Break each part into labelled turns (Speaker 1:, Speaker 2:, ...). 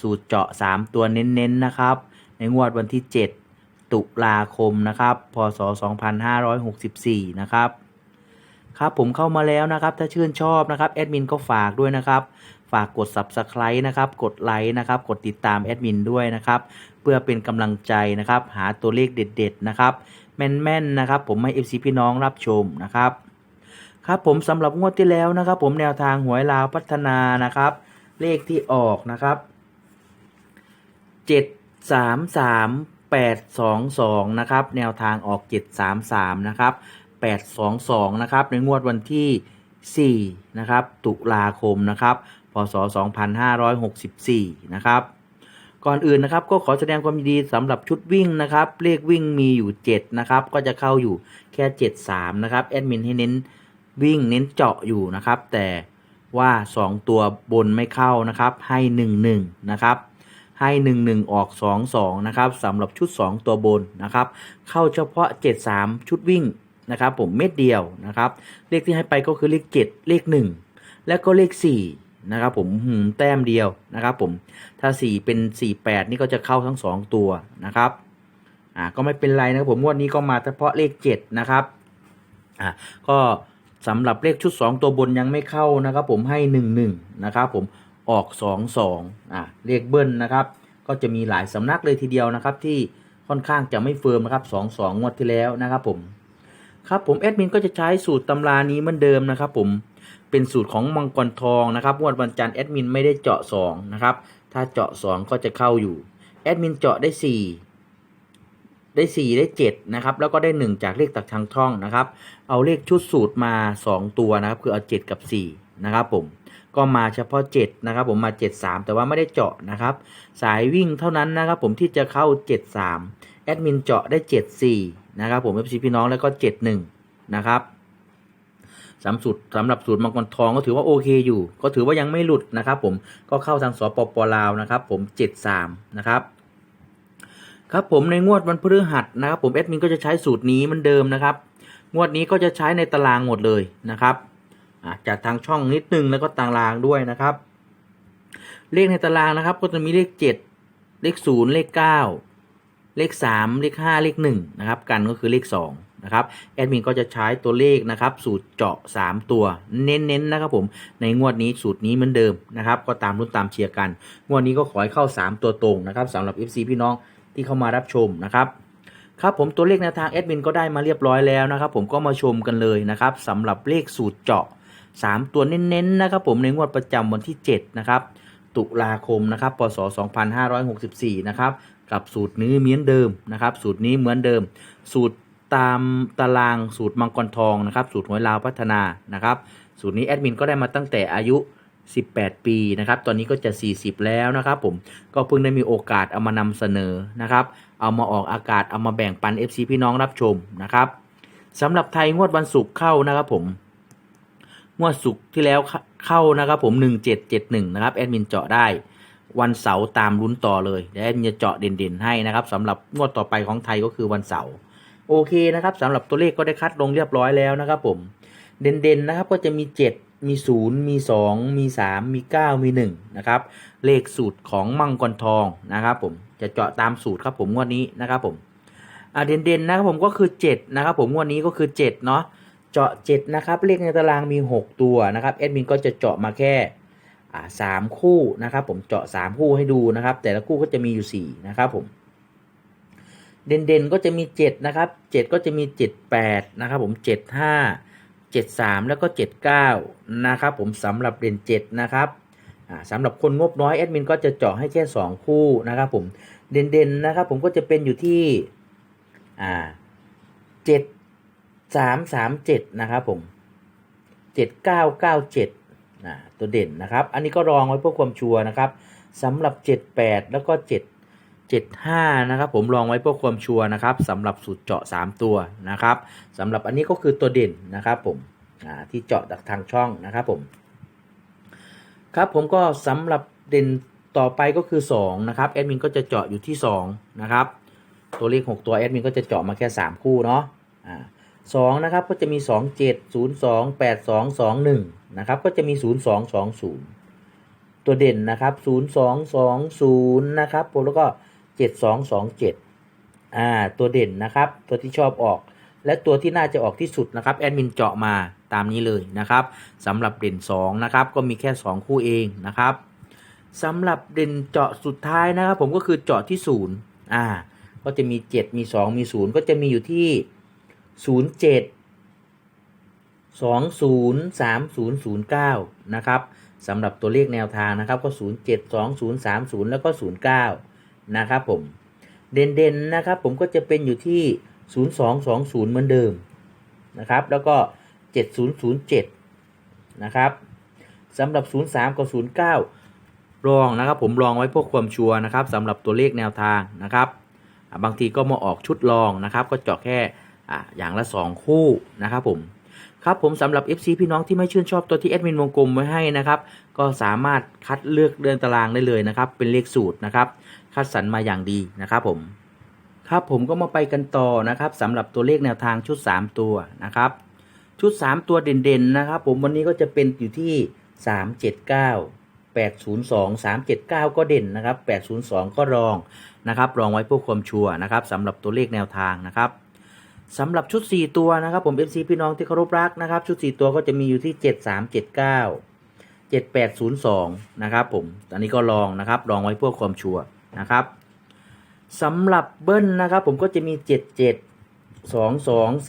Speaker 1: สูตรเจาะ 3 ตัวเน้นๆนะครับ ในงวดวันที่ 7 ตุลาคมนะครับ พศ 2564 นะครับ ครับผมเข้ามาแล้วนะครับ ถ้าชื่นชอบนะครับแอดมินก็ฝากด้วยนะครับฝากกด Subscribe นะครับ กดไลค์นะครับ กดติดตามแอดมินด้วยนะครับ เพื่อเป็นกำลังใจนะครับ หาตัวเลขเด็ด ๆ นะครับ แม่น ๆ นะครับ ผมให้ FC พี่น้องรับชมนะครับ ครับผมสำหรับงวดที่แล้วนะครับ ผมแนวทางหวยลาวพัฒนานะครับ เลขที่ออกนะครับ เจ็ดสามสามแปดสองสองนะครับแนวทางออกเจ็ดสามสามนะครับแปดสองสองนะครับในงวดวันที่สี่นะครับตุลาคมนะครับพศสองพันห้าร้อยหกสิบสี่นะครับก่อนอื่นนะครับก็ขอแสดงความยินดีสำหรับชุดวิ่งนะครับเลขวิ่งมีอยู่ 7 นะครับ ก็จะเข้าอยู่แค่ 7 3 นะครับแอดมินให้เน้นวิ่งเน้นเจาะอยู่นะครับ แต่ว่า 2 ตัวบนไม่เข้านะครับให้ 1 1 นะครับ ให้ 1 1 ออก 2 2 นะครับสำหรับชุด 2 ตัวบนนะครับ เข้าเฉพาะ 7 3 ชุดวิ่งนะครับผมเม็ดเดียวนะครับ เลขที่ให้ไปก็คือเลข 7 เลข 1 แล้วก็เลข 4 นะครับผมหืมแต้มเดียวนะครับผมถ้า 4 เป็น 48 นี่ก็จะเข้าทั้ง 2 ตัวนะครับอ่าก็ไม่เป็นไรนะครับผมงวดนี้ก็มาเฉพาะเลข 7 นะครับอ่าก็สำหรับเลขชุด 2 ตัวบนยังไม่เข้านะครับผมให้ 1 1 นะครับผม ออก 2 2อ่าเลขเบิ้ลนะครับ ก็จะมีหลายสำนักเลยทีเดียวนะครับ ที่ค่อนข้างจะไม่เฟิร์มนะครับ2 2งวดที่แล้วนะครับผมครับผมแอดมินก็จะใช้สูตรตำรานี้เหมือนเดิมนะครับ ผมเป็นสูตรของมังกรทองนะครับงวดวันจันทร์แอดมินไม่ได้เจาะ2นะครับถ้าเจาะ 2 ก็จะเข้าอยู่แอดมินเจาะได้ 4ได้ 4 ได้ 7 นะครับ แล้วก็ได้ 1 จากเลขตักทางท่องนะครับ เอาเลขชุดสูตรมา 2 ตัวนะครับ คือเอา 7 กับ 4 นะครับผม ก็มาเฉพาะ 7 นะครับ ผมมา 7 3 แต่ว่าไม่ได้เจาะนะครับ สายวิ่งเท่านั้นนะครับ ผมที่จะเข้า 7 3 แอดมินเจาะได้ 7 4 นะครับ ผม FC พี่น้องแล้วก็ 7 1 นะครับสำสูตรสำหรับสูตรมังกรทองก็ถือว่าโอเคอยู่ ก็ถือว่ายังไม่หลุดนะครับ ผมก็เข้าทางสปปลาวนะครับ ผม 73 นะครับครับผมในงวดวันพฤหัสนะครับ ผมแอดมินก็จะใช้สูตรนี้เหมือนเดิมนะครับ งวดนี้ก็จะใช้ในตารางหมดเลยนะครับ จากทางช่องนิดนึงแล้วก็ตารางด้วยนะครับ เลขในตารางนะครับ ก็จะมีเลข 7 เลข 0 เลข 9 เลข 3 เลข 5 เลข1นะครับกันก็คือเลข2นะครับแอดมินก็จะใช้ตัวเลขนะครับสูตรเจาะ 3 ตัว เน้นๆนะครับผมในงวดนี้สูตรนี้เหมือนเดิมนะครับ ก็ตามรุ่นตามเชียร์กัน งวดนี้ก็ขอให้เข้า 3 ตัวตรงนะครับสำหรับ FC พี่น้องที่เข้ามารับชมนะครับครับผมตัวเลขแนวทางแอดมินก็ได้มาเรียบร้อยแล้วนะครับ ผมก็มาชมกันเลยนะครับสำหรับเลขสูตรเจาะ 3 ตัวเน้นๆนะครับผมในงวดประจำวันที่ 7 นะครับ ตุลาคมนะครับพศ 2564 นะครับกับสูตรนี้เหมือนเดิมนะครับ สูตรนี้เหมือนเดิม สูตรตามตารางสูตรมังกรทองนะครับ สูตรหวยลาวพัฒนานะครับ สูตรนี้แอดมินก็ได้มาตั้งแต่อายุ 18 ปีนะครับ ตอนนี้ก็จะ 40 แล้วนะครับ ผมก็เพิ่งได้มีโอกาสเอามานำเสนอนะครับ เอามาออกอากาศเอามาแบ่งปัน FC พี่น้องรับชมนะครับสำหรับไทยงวดวันศุกร์เข้านะครับผม งวดศุกร์ที่แล้วเข้านะครับผม 1771 นะครับแอดมินเจาะได้วันเสาร์ตามลุ้นต่อเลยเดี๋ยวแอดมินจะเจาะเด่นๆให้นะครับสำหรับงวดต่อไปของไทยก็คือวันเสาร์โอเคนะครับสำหรับตัวเลขก็ได้คัดลงเรียบร้อยแล้วนะครับผมเด่นๆนะครับก็จะมี 7 มี 0 มี 2 มี 3 มี 9 มี1นะครับเลขสูตรของมังกรทองนะครับผมจะเจาะตามสูตรครับผมงวดนี้นะครับผมอ่าเด่นๆนะครับผมก็คือ 7 นะครับผมงวดนี้ก็คือ 7 เนาะ เจาะ 7 นะครับ เลขในตารางมี 6 ตัวนะครับแอดมินก็จะเจาะมาแค่สามคู่นะครับผมเจาะ 3 คู่ให้ดูนะครับ แต่ละคู่ก็จะมีอยู่ 4 นะครับผมเด่นๆก็จะมี 7 นะครับ 7 ก็จะมี 7 8 นะครับผม 7 5 7 3 แล้วก็ 7 9 นะครับผมสำหรับเด่น 7 นะครับสำหรับคนงบน้อยแอดมินก็จะเจาะให้แค่ 2 คู่นะครับผมเด่นๆนะครับผมก็จะเป็นอยู่ที่อ่า7 สามสามเจ็ดนะครับผมเจ็ดเก้าเก้าเจ็ดนะตัวเด่นนะครับ อันนี้ก็รองไว้เพื่อความชัวร์นะครับสำหรับ78แปดแล้วก็7 75นะครับ ผมลองไว้เพื่อความชัวร์นะครับสำหรับสูตรเจาะ3ตัวนะครับสำหรับอันนี้ก็คือตัวเด่นนะครับผมที่เจาะจากทางช่องนะครับผมครับผมก็สำหรับเด่นต่อไปก็คือ 2 นะครับแอดมินก็จะเจาะอยู่ที่ 2 นะครับ ตัวเลข 6 ตัวแอดมินก็จะเจาะมาแค่ 3 คู่เนาะอ่า สองนะครับก็จะมี 2 7 0 2 8 2 2 1นะครับก็จะมี 0 2 2 0 ตัวเด่นนะครับ0 2 2 0นะครับผมแล้วก็ 7 2 2 7อ่าตัวเด่นนะครับ ตัวที่ชอบออก และตัวที่น่าจะออกที่สุดนะครับแอดมินเจาะมาตามนี้เลยนะครับสำหรับเด่น2นะครับก็มีแค่ 2 คู่เองนะครับสำหรับเด่นเจาะสุดท้ายนะครับ ผมก็คือเจาะที่0อ่าก็จะมี 7 มี 2 มี 0 ก็จะมีอยู่ที่ 07 203009นะครับสำหรับตัวเลขแนวทางนะครับก็072030แล้วก็09นะครับผมเด่นๆนะครับผมก็จะเป็นอยู่ที่0220เหมือนเดิมนะครับแล้วก็7007นะครับสำหรับ03กับ09รองนะครับผมรองไว้เพื่อความชัวร์นะครับสำหรับตัวเลขแนวทางนะครับ บางทีก็มาออกชุดรองนะครับ ก็เจาะแค่ อ่าอย่างละ 2 คู่นะครับผมครับผมสำหรับ FC พี่น้องที่ไม่ชื่นชอบตัวที่แอดมินวงกลมไว้ให้นะครับ ก็สามารถคัดเลือกเดือนตารางได้เลยนะครับ เป็นเลขสูตรนะครับ คัดสรรมาอย่างดีนะครับผมครับผมก็มาไปกันต่อนะครับสำหรับตัวเลขแนวทางชุด 3 ตัวนะครับ ชุด 3 ตัวเด่นๆนะครับ ผมวันนี้ก็จะเป็นอยู่ที่ 379 802 379 ก็เด่นนะครับ 802 ก็รองนะครับ รองไว้เพื่อความชัวร์นะครับสำหรับตัวเลขแนวทางนะครับ สำหรับชุด 4 ตัวนะครับผม FC พี่น้องที่เคารพรักนะครับ ชุด 4 ตัวก็จะมีอยู่ที่ 7379 7802 นะครับผม อันนี้ก็ลองนะครับ ลองไว้เพื่อความชัวร์นะครับสำหรับเบิ้ลนะครับผมก็จะมี 77 22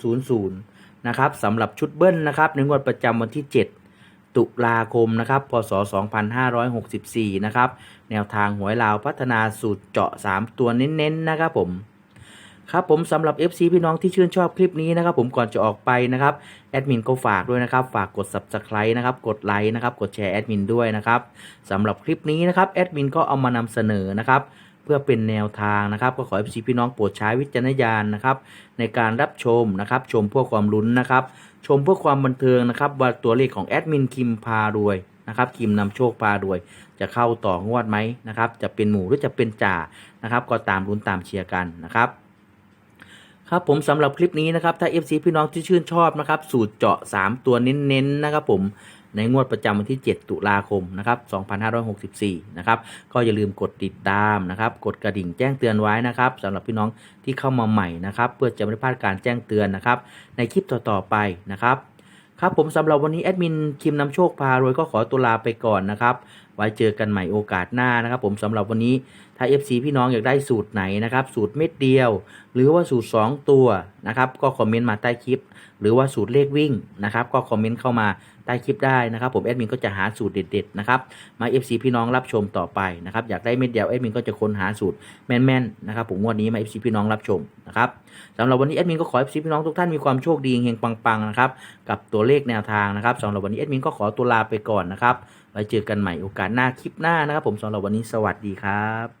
Speaker 1: 3300 นะครับสำหรับชุดเบิ้ลนะครับในงวดประจำวันที่ 7 ตุลาคมนะครับ พศ 2564 นะครับ แนวทางหวยลาวพัฒนาสูตรเจาะ 3 ตัวเน้นๆ นะครับผม ครับผมสำหรับ FC พี่น้องที่ชื่นชอบคลิปนี้นะครับผมก่อนจะออกไปนะครับแอดมินก็ฝากด้วยนะครับฝากกด Subscribe นะครับกดไลค์นะครับกดแชร์แอดมินด้วยนะครับสำหรับคลิปนี้นะครับแอดมินก็เอามานำเสนอนะครับเพื่อเป็นแนวทางนะครับก็ขอให้พี่น้องโปรดใช้วิจารณญาณนะครับในการรับชมนะครับชมเพื่อความลุ้นนะครับชมเพื่อความบันเทิงนะครับว่าตัวเลขของแอดมินคิมพารวยนะครับคิมนำโชคพารวย จะเข้าต่องวดไหมนะครับจะเป็นหมู่หรือจะเป็นจ่านะครับก็ตามลุ้นตามเชียร์กันนะครับ ครับผมสำหรับคลิปนี้นะครับถ้า FC พี่น้องที่ชื่นชอบนะครับสูตรเจาะ 3 ตัวเน้นๆนะครับผมในงวดประจำวันที่ 7 ตุลาคมนะครับ2564 นะครับ ก็อย่าลืมกดติดตามนะครับ กดกระดิ่งแจ้งเตือนไว้นะครับสำหรับพี่น้องที่เข้ามาใหม่นะครับ เพื่อจะไม่พลาดการแจ้งเตือนนะครับ ในคลิปต่อๆไปนะครับ ครับผมสำหรับวันนี้แอดมินคิมนำโชคพารวยก็ขอตัวลาไปก่อนนะครับ ไว้เจอกันใหม่โอกาสหน้านะครับ ผมสำหรับวันนี้ถ้า FC พี่น้องอยากได้สูตรไหนนะครับ สูตรเม็ดเดียว หรือว่าสูตร 2 ตัวนะครับ ก็คอมเมนต์มาใต้คลิป หรือว่าสูตรเลขวิ่งนะครับ ก็คอมเมนต์เข้ามาใต้คลิปได้นะครับ ผมแอดมินก็จะหาสูตรเด็ดๆนะครับมา FC พี่น้องรับชมต่อไปนะครับอยากได้เม็ดเดียวแอดมินก็จะค้นหาสูตรแม่นๆนะครับผมงวดนี้มา FC พี่น้องรับชมนะครับสำหรับวันนี้แอดมินก็ขอ FC พี่น้องทุกท่านมีความโชคดีเฮงปังๆนะครับกับตัวเลขแนวทางนะครับสำหรับวันนี้แอดมินก็ขอตัวลาไปก่อนนะครับ ไว้เจอกันใหม่โอกาสหน้าคลิปหน้านะครับผมสำหรับวันนี้สวัสดีครับ